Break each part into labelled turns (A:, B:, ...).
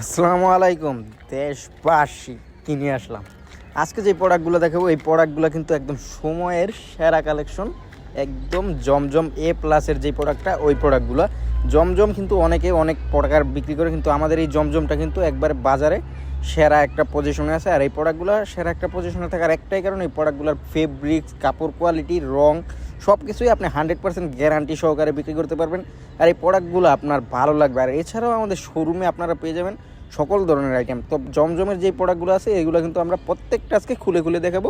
A: আসসালামু আলাইকুম দেশবাসী কিনে আসলাম? আজকে যে প্রোডাক্টগুলো দেখাবো, এই প্রোডাক্টগুলো কিন্তু একদম সময়ের সেরা কালেকশন একদম জমজম এ প্লাসের যে প্রোডাক্টটা ওই প্রোডাক্টগুলো জমজম কিন্তু অনেকে অনেক প্রকার বিক্রি করে, কিন্তু আমাদের এই জমজমটা কিন্তু একবার বাজারে সেরা একটা পজিশনে আছে। আর এই প্রোডাক্টগুলো সেরা একটা পজিশনে থাকার একটাই কারণ, এই প্রোডাক্টগুলোর ফেব্রিক্স কাপড় কোয়ালিটি রং সব কিছুই আপনি হান্ড্রেড পার্সেন্ট গ্যারান্টি সহকারে বিক্রি করতে পারবেন। আর এই প্রোডাক্টগুলো আপনার ভালো লাগবে। আর এছাড়াও আমাদের শোরুমে আপনারা পেয়ে যাবেন সকল ধরনের আইটেম। তো জমজমের যে প্রোডাক্টগুলো আছে, এগুলো কিন্তু আমরা প্রত্যেকটা আজকে খুলে খুলে দেখাবো।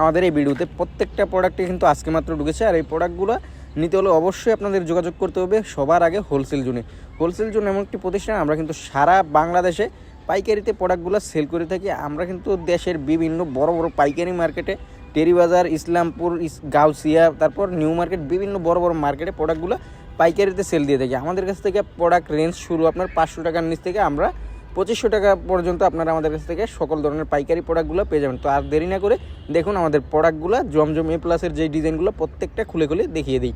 A: আমাদের এই ভিডিওতে প্রত্যেকটা প্রোডাক্টে কিন্তু আজকে মাত্র ঢুকেছে। আর এই প্রোডাক্টগুলো নিতে হলে অবশ্যই আপনাদের যোগাযোগ করতে হবে সবার আগে হোলসেল জোনে। হোলসেল জোন এমন একটি প্রতিষ্ঠান, আমরা কিন্তু সারা বাংলাদেশে পাইকারিতে প্রোডাক্টগুলো সেল করে থাকি। আমরা কিন্তু দেশের বিভিন্ন বড় বড় পাইকারি মার্কেটে টেরিবাজার ইসলামপুর, ইস- গাউসিয়া, তারপর নিউ মার্কেট, বিভিন্ন বড় বড় মার্কেটে প্রোডাক্টগুলো পাইকারিতে সেল দিয়ে থাকি। আমাদের কাছ থেকে প্রোডাক্ট রেঞ্জ শুরু আপনার পাঁচশো টাকার নিচ থেকে আমরা পঁচিশশো টাকা পর্যন্ত আপনারা আমাদের কাছ থেকে সকল ধরনের পাইকারি প্রোডাক্টগুলো পেয়ে যাবেন। তো আর দেরি না করে দেখুন আমাদের প্রোডাক্টগুলো জমজম এ প্লাসের যে ডিজাইনগুলো প্রত্যেকটা খুলে খুলে দেখিয়ে দিই।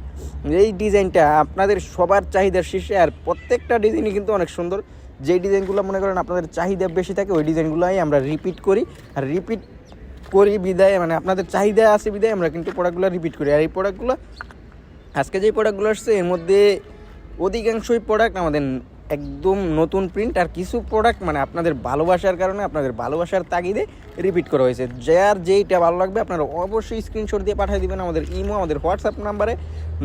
A: এই ডিজাইনটা আপনাদের সবার চাহিদার শীর্ষে আর প্রত্যেকটা ডিজাইনই কিন্তু অনেক সুন্দর। যেই ডিজাইনগুলো মনে করেন আপনাদের চাহিদা বেশি থাকে, ওই ডিজাইনগুলোই আমরা রিপিট করি। আর রিপিট করি, বিদায় মানে আপনাদের চাহিদা আছে বিদায়, আমরা কিন্তু প্রোডাক্টগুলো রিপিট করি। আর এই প্রোডাক্টগুলো আজকে যে প্রোডাক্টগুলো আসছে, এর মধ্যে অধিকাংশই প্রোডাক্ট আমাদের একদম নতুন প্রিন্ট আর কিছু প্রোডাক্ট মানে আপনাদের ভালোবাসার কারণে আপনাদের ভালোবাসার তাগিদে রিপিট করা হয়েছে। যার যেইটা ভালো লাগবে আপনারা অবশ্যই স্ক্রিনশট দিয়ে পাঠিয়ে দেবেন আমাদের ইমো, আমাদের হোয়াটসঅ্যাপ নাম্বারে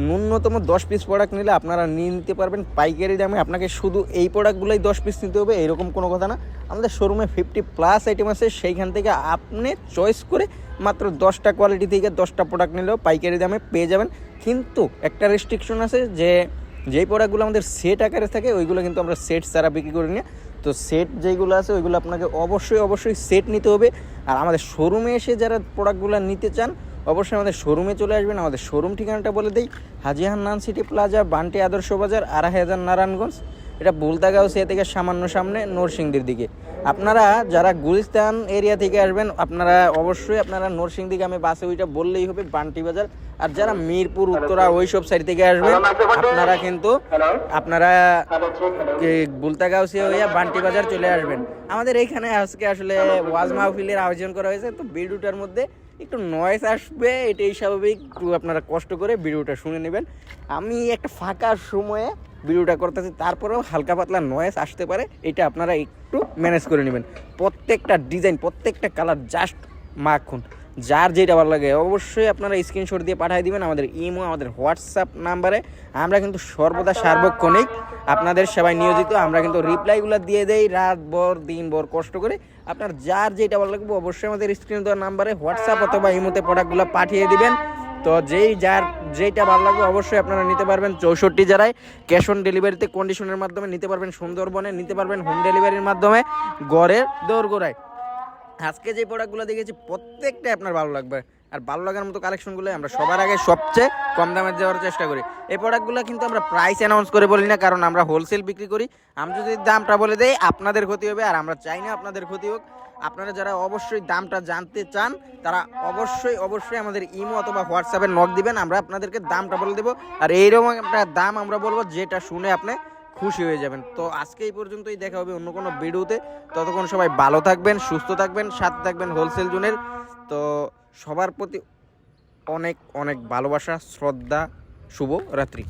A: ন্যূনতম দশ পিস প্রোডাক্ট নিলে আপনারা নিয়ে নিতে পারবেন পাইকারি দামে। আপনাকে শুধু এই প্রোডাক্টগুলোই দশ পিস নিতে হবে, এরকম কোনো কথা না। আমাদের শোরুমে ফিফটি প্লাস আইটেম আছে, সেইখান থেকে আপনি চয়েস করে মাত্র দশটা কোয়ালিটি থেকে দশটা প্রোডাক্ট নিলেও পাইকারি দামে পেয়ে যাবেন। কিন্তু একটা রেস্ট্রিকশন আছে যে যেই প্রোডাক্টগুলো আমাদের সেট আকারে থাকে, ওইগুলো কিন্তু আমরা সেট ছাড়া বিক্রি করি না। তো সেট যেইগুলো আছে, ওইগুলো আপনাকে অবশ্যই অবশ্যই সেট নিতে হবে। আর আমাদের শোরুমে এসে যারা প্রোডাক্টগুলো নিতে চান, অবশ্যই আমাদের শোরুমে চলে আসবেন। আমাদের শোরুম ঠিকানাটা বলে দিই, হাজিহান নান সিটি প্লাজা, বান্টি আদর্শ বাজার, আড়াই হাজার নারায়ণগঞ্জ। এটা বুলতাগাঁও সে থেকে সামান্য সামনে নরসিংদীর দিকে। আপনারা যারা গুলিস্তান এরিয়া থেকে আসবেন আপনারা অবশ্যই আপনারা নরসিংদী গ্রামে বাসে ওইটা বললেই হবে বান্টি বাজার। আর যারা মিরপুর উত্তরা ওইসব সাইড থেকে আসবেন আপনারা কিন্তু আপনারা বুলতাগাঁও সে হইয়া বান্টি বাজার চলে আসবেন। আমাদের এইখানে আজকে আসলে ওয়াজ মাহফিলের আয়োজন করা হয়েছে তো ভিডিওটার মধ্যে একটু নয়েস আসবে, এটাই স্বাভাবিক। একটু আপনারা কষ্ট করে ভিডিওটা শুনে নেবেন। আমি একটা ফাঁকা সময়ে ভিডিওটা করতেছি, তারপরেও হালকা পাতলা নয়েস আসতে পারে, এটা আপনারা একটু ম্যানেজ করে নেবেন। প্রত্যেকটা ডিজাইন প্রত্যেকটা কালার জাস্ট মাখুন। যার যেটা ভালো লাগে অবশ্যই আপনারা স্ক্রিনশট দিয়ে পাঠিয়ে দিবেন আমাদের ইমো আমাদের হোয়াটসঅ্যাপ নাম্বারে। আমরা কিন্তু সর্বদা সার্বক্ষণিক আপনাদের সেবায় নিয়োজিত। আমরা কিন্তু রিপ্লাইগুলো দিয়ে দেই রাত ভর দিন ভর কষ্ট করে। আপনার যার যেটা ভালো লাগবে অবশ্যই আমাদের স্ক্রিন দেওয়ার নাম্বারে হোয়াটসঅ্যাপ অথবা ইমোতে প্রোডাক্টগুলো পাঠিয়ে দিবেন। তো যেই যার যেইটা ভালো লাগবে অবশ্যই আপনারা নিতে পারবেন চৌষট্টি জেলায়। ক্যাশ অন ডেলিভারিতে কন্ডিশনের মাধ্যমে নিতে পারবেন সুন্দরবনে নিতে পারবেন হোম ডেলিভারির মাধ্যমে। গড়ের দৌড়গোড়ায় আজকে যে প্রোডাক্টগুলো দেখেছি, প্রত্যেকটাই আপনার ভালো লাগবে। আর ভালো লাগার মতো কালেকশনগুলো আমরা সবার আগে সবচেয়ে কম দামে দেওয়ার চেষ্টা করি। এই প্রোডাক্টগুলো কিন্তু আমরা প্রাইস অ্যানাউন্স করে বলি না, কারণ আমরা হোলসেল বিক্রি করি। আমরা যদি দামটা বলে দেই, আপনাদের ক্ষতি হবে, আর আমরা চাই না আপনাদের ক্ষতি হোক। আপনারা যারা অবশ্যই দামটা জানতে চান, তারা অবশ্যই অবশ্যই আমাদের ইমো অথবা হোয়াটসঅ্যাপে নক দিবেন, আমরা আপনাদেরকে দামটা বলে দেবো। আর এইরকম একটা দাম আমরা বলব, যেটা শুনে আপনি খুশি হয়ে যাবেন। তো আজকে এই পর্যন্তই দেখা হবে অন্য কোনো ভিডিওতে। ততক্ষণ সবাই ভালো থাকবেন, সুস্থ থাকবেন, সাথে থাকবেন হোলসেল জোনের। তো সবার প্রতি অনেক অনেক ভালোবাসা, শ্রদ্ধা শুভ রাত্রি